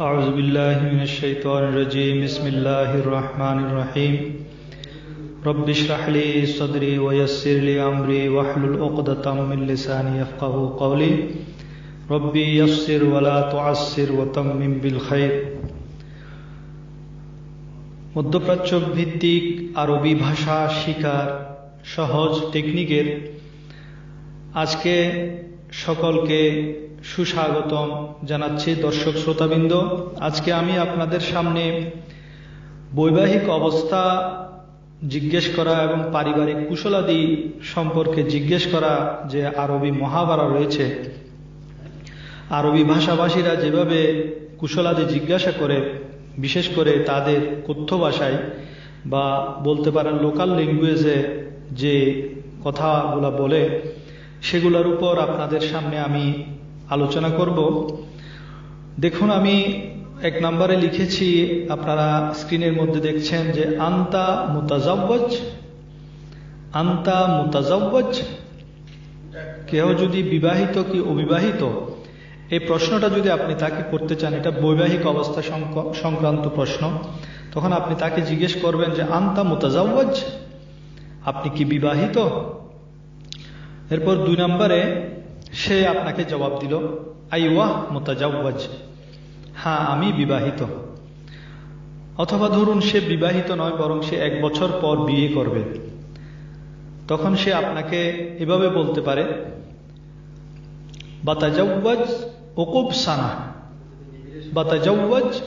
أعوذ بالله من الشيطان الرجيم بسم الله الرحمن الرحيم رب اشرح لي صدري ويسر لي أمري واحلل عقدة من لساني يفقه قولي ربي يسر ولا تعسر وتمم بالخير মধ্যপ্রাচ্য ভিত্তিক আরবি ভাষা শিকার সহজ টেকনিকের আজকে সকলকে সুস্বাগতম জানাচ্ছি দর্শক শ্রোতাবৃন্দ। আজকে আমি আপনাদের সামনে বৈবাহিক অবস্থা জিজ্ঞেস করা এবং পারিবারিক কুশলাদি সম্পর্কে জিজ্ঞেস করা যে আরবি মহাভারা রয়েছে, আরবি ভাষাভাষীরা যেভাবে কুশলাদি জিজ্ঞাসা করে, বিশেষ করে তাদের কথ্য ভাষায় বা বলতে পারেন লোকাল ল্যাঙ্গুয়েজে যে কথাগুলো বলে সেগুলোর উপর আপনাদের সামনে আমি আলোচনা করব। দেখুন, আমি এক নম্বরে লিখেছি, আপনারা স্ক্রিনের মধ্যে দেখছেন যে, আন্তা মুতাজাব্বজ আন্তা মুতাজাব্বজ কেউ যদি বিবাহিত কি অবিবাহিত? এই প্রশ্নটা যদি আপনি তাকে করতে চান, এটা বৈবাহিক অবস্থা সংক্রান্ত প্রশ্ন। তখন আপনি তাকে জিজ্ঞেস করবেন যে, আন্তা মুতাজাব্বজ আপনি কি বিবাহিত? এরপর দুই নম্বরে সে আপনাকে জবাব দিল আই ওয়াহ মোতাজাওয়াজ। হ্যাঁ আমি বিবাহিত। অথবা ধরুন সে বিবাহিত নয়, বরং সে এক বছর পর বিয়ে করবে। তখন সে আপনাকে এভাবে বলতে পারে, বাতাজাওয়াজ ওকুব সানা। বাতাজাওয়াজ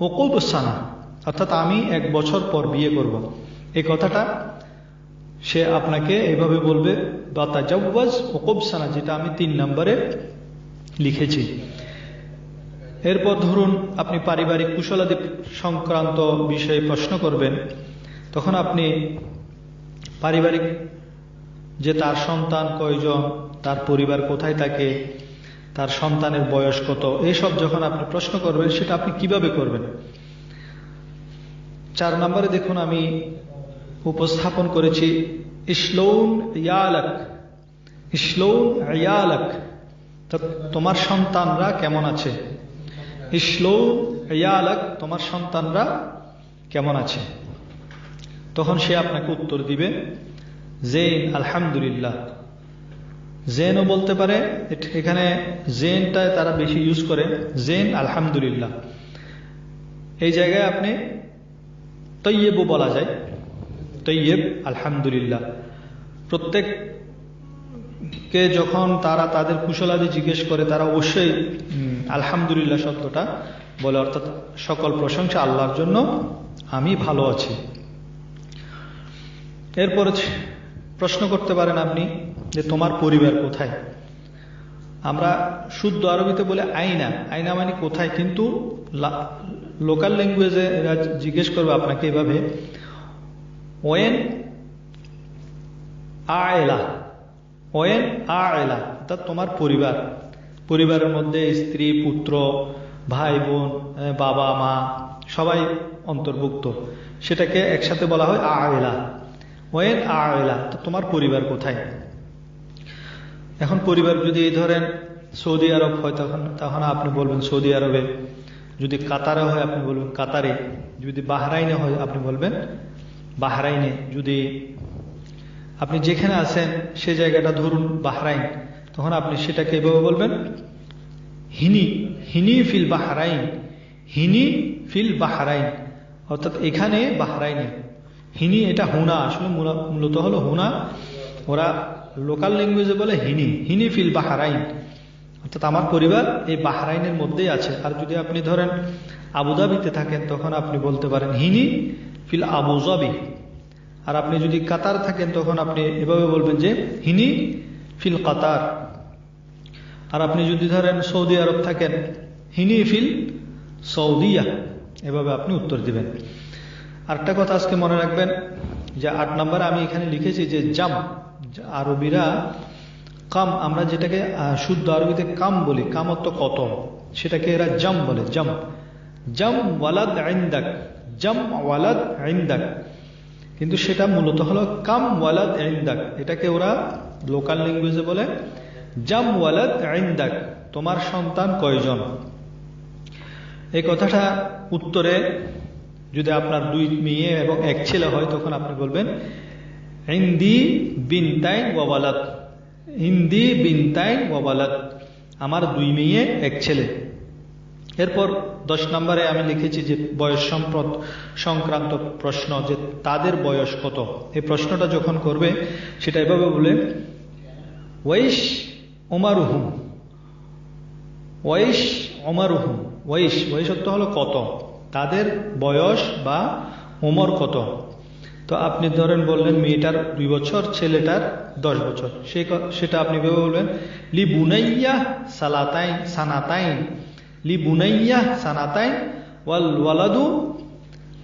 ওকুব সানা। অর্থাৎ আমি এক বছর পর বিয়ে করব। এই কথাটা সে আপনাকে এভাবে বলবে, বাতাজাওয়াজ ওকুব সানা যেটা আমি তিন নম্বরে লিখেছি। এরপর ধরুন আপনি পারিবারিক কুশলাদি সংক্রান্ত বিষয়ে প্রশ্ন করবেন, তখন আপনি পারিবারিক যে তার সন্তান কয়জন, তার পরিবার কোথায় থাকে, তার সন্তানের বয়স কত এইসব যখন আপনি প্রশ্ন করবেন, সেটা আপনি কীভাবে করবেন? চার নম্বরে দেখুন আমি উপস্থাপন করেছি, ইসলৌন ইয়ালাক ইসলৌন ইয়ালাক তোমার সন্তানরা কেমন আছে? ইসলৌন ইয়ালাক, তোমার সন্তানরা কেমন আছে? তখন সে আপনাকে উত্তর দিবে, জেন, আলহামদুলিল্লাহ। জেনও বলতে পারে এখানে জেনটায় তারা বেশি ইউজ করে, জেন, আলহামদুলিল্লাহ। এই জায়গায় আপনি তৈয়েবও বলা যায়। তৈয়েব আলহামদুলিল্লাহ। প্রত্যেককে যখন তারা তাদের কুশলাদি জিজ্ঞেস করে, তারা অবশ্যই আলহামদুলিল্লাহ শব্দটা বলে, অর্থাৎ সকল প্রশংসা আল্লাহর জন্য, আমি ভালো আছি। এরপর প্রশ্ন করতে পারেন আপনি যে তোমার পরিবার কোথায়? আমরা শুদ্ধ আরবিতে বলে আইনা। আইনা মানে কোথায়? কিন্তু লোকাল ল্যাঙ্গুয়েজে এরা জিজ্ঞেস করবে আপনাকে এভাবে ওয়েন আয়লা। ওয়েন আয়লা। অর্থাৎ তোমার পরিবার। পরিবারের মধ্যে স্ত্রী, পুত্র, ভাই, বোন বাবা, মা, সবাই অন্তর্ভুক্ত। সেটাকে একসাথে বলা হয় আয়লা। ওয়েন আয়লা। তো তোমার পরিবার কোথায়? এখন পরিবার যদি ধরেন সৌদি আরব হয়, তখন তখন আপনি বলবেন সৌদি আরবে। যদি কাতারে হয়, আপনি বলবেন কাতারে। যদি বাহরাইনে হয়, আপনি বলবেন বাহরাইনে যদি আপনি যেখানে আছেন সে জায়গাটা ধরুন বাহরাইন, তখন আপনি সেটাকে এভাবে বলবেন, হিনি হিনি ফিল বাহরাইন, হিনি ফিল বাহরাইন, অর্থাৎ এখানে বাহরাইনে। হিনি এটা হুনা, আসলে মূলত হলো হুনা। ওরা লোকাল ল্যাঙ্গুয়েজে বলে হিনি হিনি ফিল বাহারাইন। অর্থাৎ আমার পরিবার এই বাহারাইনের মধ্যেই আছে। আর যদি আপনি ধরেন আবুধাবিতে থাকেন, তখন আপনি বলতে পারেন হিনি ফিল আবুজাবি আর আপনি যদি কাতার থাকেন, তখন আপনি এভাবে বলবেন যে, হিনি ফিল কাতার। আর আপনি যদি ধরেন সৌদি আরব থাকেন, হিনি ফিল সৌদিয়া। এভাবে আপনি উত্তর দিবেন। আরেকটা কথা আজকে মনে রাখবেন, যে আট নম্বরে আমি এখানে লিখেছি যে, জাম। আরবিরা কাম, আমরা যেটাকে শুদ্ধ আরবিতে কাম বলি, কামত্ব কত? সেটাকে এরা জাম বলে, জাম। জাম ওয়ালাদ আইন্দাক জাম ওয়ালাদ আইন্দাক কিন্তু সেটা মূলত হলো কাম ওয়ালাদ আইন্দাক এটাকে ওরা লোকাল ল্যাঙ্গুয়েজে বলে জাম ওয়ালাদ আইন্দাক তোমার সন্তান কয়জন? এই কথাটা উত্তরে যদি আপনার দুই মেয়ে এবং এক ছেলে হয়, তখন আপনি বলবেন হিন্দি বিনতাইন ওয়াবালাত হিন্দি বিনতাইন ওয়াবালাত আমার দুই মেয়ে, এক ছেলে। এরপর দশ নম্বরে আমি লিখেছি যে বয়স সম্পদ সংক্রান্ত প্রশ্ন যে তাদের বয়স কত? এই প্রশ্নটা যখন করবে, সেটা এভাবে বলে, ওয়াইশ ওমারুহুম ওয়াইশ ওমারুহুম ওয়াইশ অর্থ হলো কত? তাদের বয়স বা ওমর কত? তো আপনি ধরেন বললেন মেয়েটার দুই বছর, ছেলেটার দশ বছর। সেটা আপনি ভেবে বলবেন লি বুনাইয়া সালাতাইন, সানাতাইন লি বুনাইয়া সানাতাইন ওয়াল ওয়ালাদু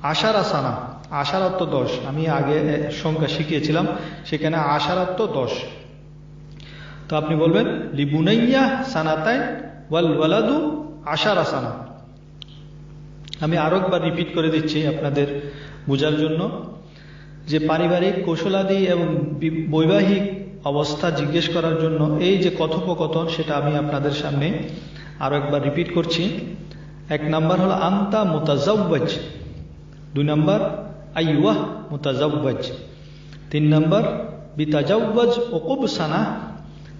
আশারা সানা। আশারাত্ম দশ। আমি আগে সংখ্যা শিখিয়েছিলাম, সেখানে আশারাত্ম দশ। তো আপনি বলবেন, লি বুনাইয়া সানাতাইন ওয়াল ওয়ালাদু আশারা সানা। আমি আরও একবার রিপিট করে দিচ্ছি আপনাদের বোঝার জন্য। যে পারিবারিক কৌশলাদি এবং বৈবাহিক অবস্থা জিজ্ঞেস করার জন্য এই যে কথোপকথন, সেটা আমি আপনাদের সামনে আরও একবার রিপিট করছি। এক নাম্বার হলো আন্তা মুতাজাব্বাজ দুই নাম্বার আইওয়াহ মুতাজাব্বাজ তিন নাম্বার বিতাজাব্বাজ ওকুব সানা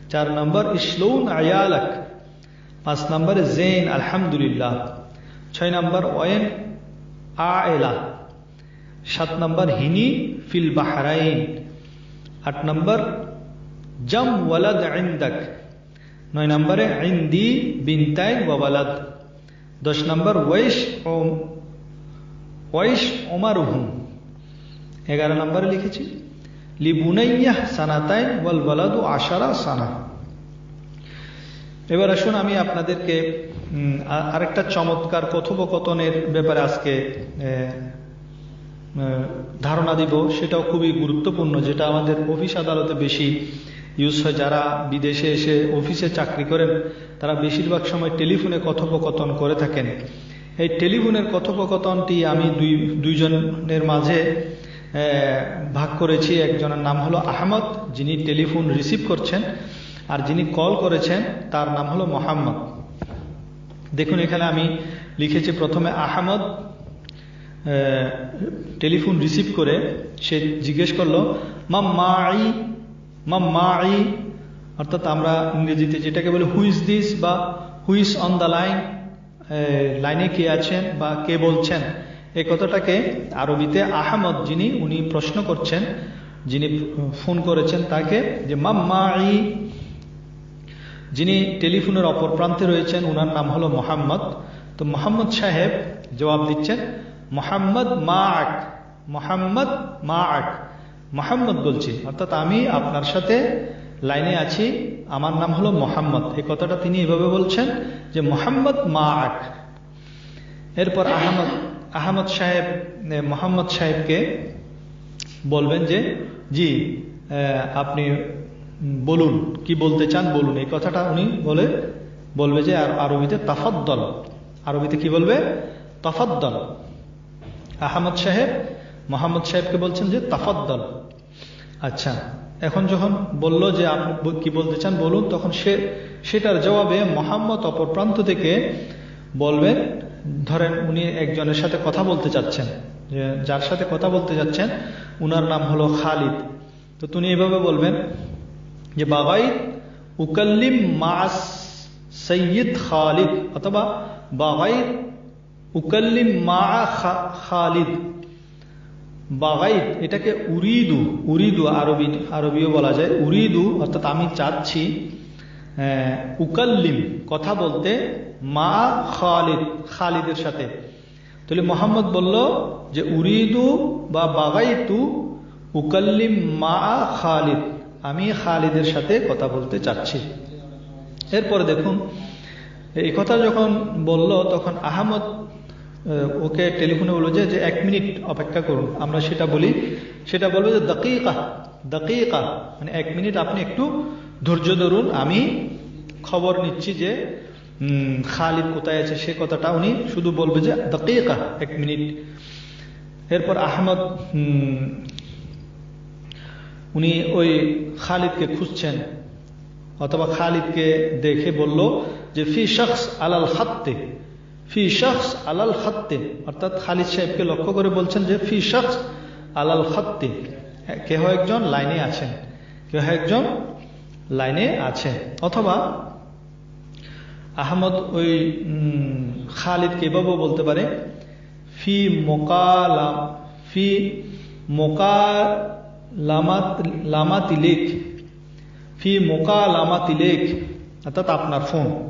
চার নাম্বার, ইসলৌন আয়ালাক। পাঁচ নাম্বারে, জেন, আলহামদুলিল্লাহ। ছয় নাম্বার, ওয়েন আলা সাত নাম্বার, হিনি ফিল বাহারাইন। আট নাম্বার, জাম ওয়ালাদ ইন্দাক। নয় নম্বরে ইন্দি বিনতাই ওয়ালাদ। দশ নম্বর ওয়াইশ ওয়াইশ ওমারুহুম। এগারো নম্বরে লিখেছি লিবুনাইয়া সানাতাইন ওয়াল ওয়ালাদু আশারা সানা। এবার আসুন আমি আপনাদেরকে আরেকটা চমৎকার কথোপকথনের ব্যাপারে আজকে ধারণা দিব। সেটাও খুবই গুরুত্বপূর্ণ, যেটা আমাদের অফিস আদালতে বেশি ইউজ হয়, যারা বিদেশে এসে অফিসে চাকরি করেন, তারা বেশিরভাগ সময় টেলিফোনে কথোপকথন করে থাকেন। এই টেলিফোনের কথোপকথনটি আমি দুই, দুইজনের মাঝে ভাগ করেছি। একজনের নাম হলো আহমদ, যিনি টেলিফোন রিসিভ করছেন, আর যিনি কল করেছেন, তার নাম হলো মোহাম্মদ। দেখুন, এখানে আমি লিখেছি প্রথমে আহমদ টেলিফোন রিসিভ করে সে জিজ্ঞেস করল মা মাই মাম মাই অর্থাৎ আমরা ইংরেজিতে যেটাকে বলে হুইস দিস বা হুইস অন দ্য লাইন লাইনে কে আছেন বা কে বলছেন। এই কথাটাকে আরবিতে আহমদ যিনি, উনি প্রশ্ন করছেন, যিনি ফোন করেছেন তাকে, যে মাম মাই যিনি টেলিফোনের অপর প্রান্তে রয়েছেন, উনার নাম হলো মোহাম্মদ। তো মোহাম্মদ সাহেব জবাব দিচ্ছেন, মোহাম্মদ মা আক মোহাম্মদ মা আক মোহাম্মদ বলছি। অর্থাৎ আমি আপনার সাথে লাইনে আছি। আমার নাম হলো মোহাম্মদ। এই কথাটা তিনি এভাবে বলছেন যে, মোহাম্মদ মা আক এরপর আহমদ আহমদ সাহেব মোহাম্মদ সাহেবকে বলবেন যে, জি আপনি বলুন, কি বলতে চান বলুন। এই কথাটা উনি বলে, বলবে যে, আর আরবিতে তাফাদ্দল। আরবিতে কি বলবে? তাফাদ্দল। আহমদ সাহেব মোহাম্মদ সাহেবকে বলছেন যে তাফাদ্দল। আচ্ছা এখন যখন বলল যে আপনি কি বলতে চান, বলুন, তখন সে, সেটার জবাবে মোহাম্মদ অপর প্রান্ত থেকে বলবেন, ধরেন উনি একজনের সাথে কথা বলতে চাচ্ছেন, যে যার সাথে কথা বলতে যাচ্ছেন, উনার নাম হলো খালিদ। তো তুমি এভাবে বলবেন যে, বাবাই উকাল্লিম মাস সৈয়দ খালিদ অথবা, বাবাই উকাল্লিম মা খালিদ বাগাইদ এটাকে উরিদু উরিদু আরবি, আরবিও বলা যায়। উরিদু অর্থাৎ আমি চাচ্ছি উকাল্লিম, কথা বলতে মা খালিদ, খালিদের সাথে। তাহলে মোহাম্মদ বলল যে উরিদু বা বাগাইতু উকাল্লিম মা খালিদ, আমি খালিদের সাথে কথা বলতে চাচ্ছি। এরপরে দেখুন এই কথা যখন বলল, তখন আহমদ ওকে টেলিফোনে বলল যে এক মিনিট অপেক্ষা করুন। আমরা সেটা বলি, সেটা বলব যে, দকিকা দকিকা। মানে এক মিনিট আপনি একটু ধৈর্য ধরুন। আমি খবর নিচ্ছি যে খালিদ কোথায় আছে সে কথাটা উনি শুধু বলবে যে, দকিকা, এক মিনিট। এরপর আহমদ উনি ওই খালিদকে খুঁজছেন, অথবা খালিদকে দেখে বলল যে, ফি শখস আলাল হাত্তে। ফি শখস আলাল খাত্তে। অর্থাৎ খালিদ সাহেবকে লক্ষ্য করে বলছেন যে ফি শখস আলাল খাত্তে। কেহ একজন লাইনে আছেন কেহ একজন লাইনে আছে অথবা আহমদ ওই উম, খালিদকে এভাবেও বলতে পারে ফি মোকালাম ফি মোকালামাত লামাতিলেক ফি মোকালামাতিলেক অর্থাৎ আপনার ফোন।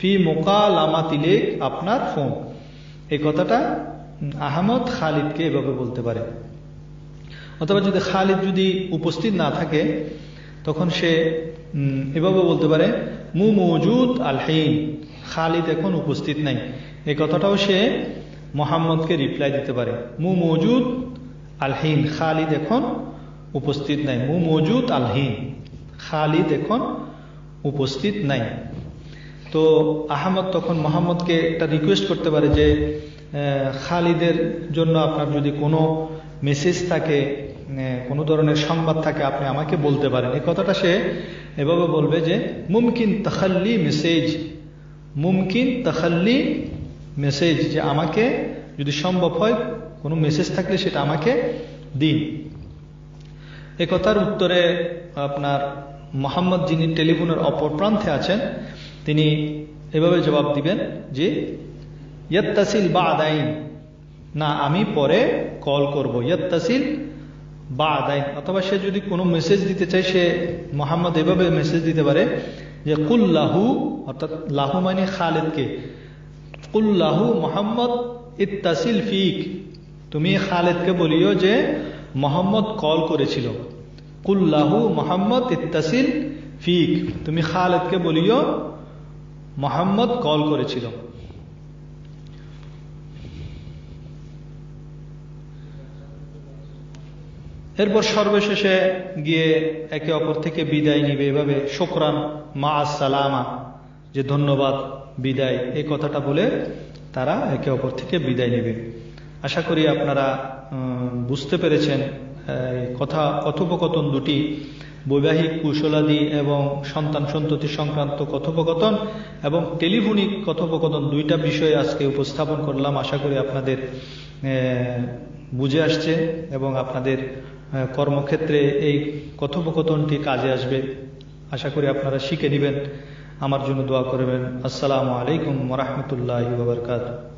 ফি মোকালামাতিলেক আপনার ফোন। এই কথাটা আহমদ খালিদকে এভাবে বলতে পারে। অথবা যদি খালিদ যদি উপস্থিত না থাকে, তখন সে এভাবে বলতে পারে, মু মৌজুদ আলহীন খালিদ এখন উপস্থিত নাই। এই কথাটাও সে মোহাম্মদকে রিপ্লাই দিতে পারে। মু মৌজুদ আলহীন খালিদ এখন উপস্থিত নাই। মু মৌজুদ আলহীন খালিদ এখন উপস্থিত নাই। তো আহমদ তখন মোহাম্মদকে একটা রিকোয়েস্ট করতে পারে যে খালিদের জন্য আপনার যদি কোনো মেসেজ থাকে কোনো ধরনের সংবাদ থাকে, আপনি আমাকে বলতে পারেন। এই কথাটা সে এভাবে বলবে যে, মুমকিন তখাল্লি মেসেজ মুমকিন তখাল্লি মেসেজ যে আমাকে যদি সম্ভব হয়, কোনো মেসেজ থাকলে সেটা আমাকে দিন। এ কথার উত্তরে আপনার মোহাম্মদ যিনি টেলিফোনের অপর প্রান্তে আছেন তিনি এভাবে জবাব দিবেন যে, ইয়াত্তাসিল বা আদাইন না, আমি পরে কল করব। ইয়াত্তাসিল বা আদাইন অথবা সে যদি কোনো মেসেজ দিতে চায়, সে মোহাম্মদ এভাবে মেসেজ দিতে পারে যে কুল্লাহু অর্থাৎ লাহু মানে খালেদকে। কুল্লাহু মোহাম্মদ ইত্তাসিল ফিক। তুমি খালেদকে বলিও যে, মোহাম্মদ কল করেছিল। কুল্লাহু মোহাম্মদ ইত্তাসিল ফিক। তুমি খালেদকে বলিও মোহাম্মদ কল করেছিল। এরপর সর্বশেষে গিয়ে একে অপর থেকে বিদায় নিবে। এভাবে শোকরান, মা সালামা, যে ধন্যবাদ, বিদায়, এই কথাটা বলে তারা একে অপর থেকে বিদায় নেবে। আশা করি আপনারা বুঝতে পেরেছেন কথা, কথোপকথন দুটি। বৈবাহিক কুশলাদি এবং সন্তান সন্ততি সংক্রান্ত কথোপকথন এবং টেলিফোনিক কথোপকথন দুইটা বিষয়ে আজকে উপস্থাপন করলাম। আশা করি আপনাদের বুঝে আসছে এবং আপনাদের কর্মক্ষেত্রে এই কথোপকথনটি কাজে আসবে। আশা করি আপনারা শিখে নেবেন। আমার জন্য দোয়া করবেন। আসসালামু আলাইকুম ওরহমতুল্লাহ বাবরকাত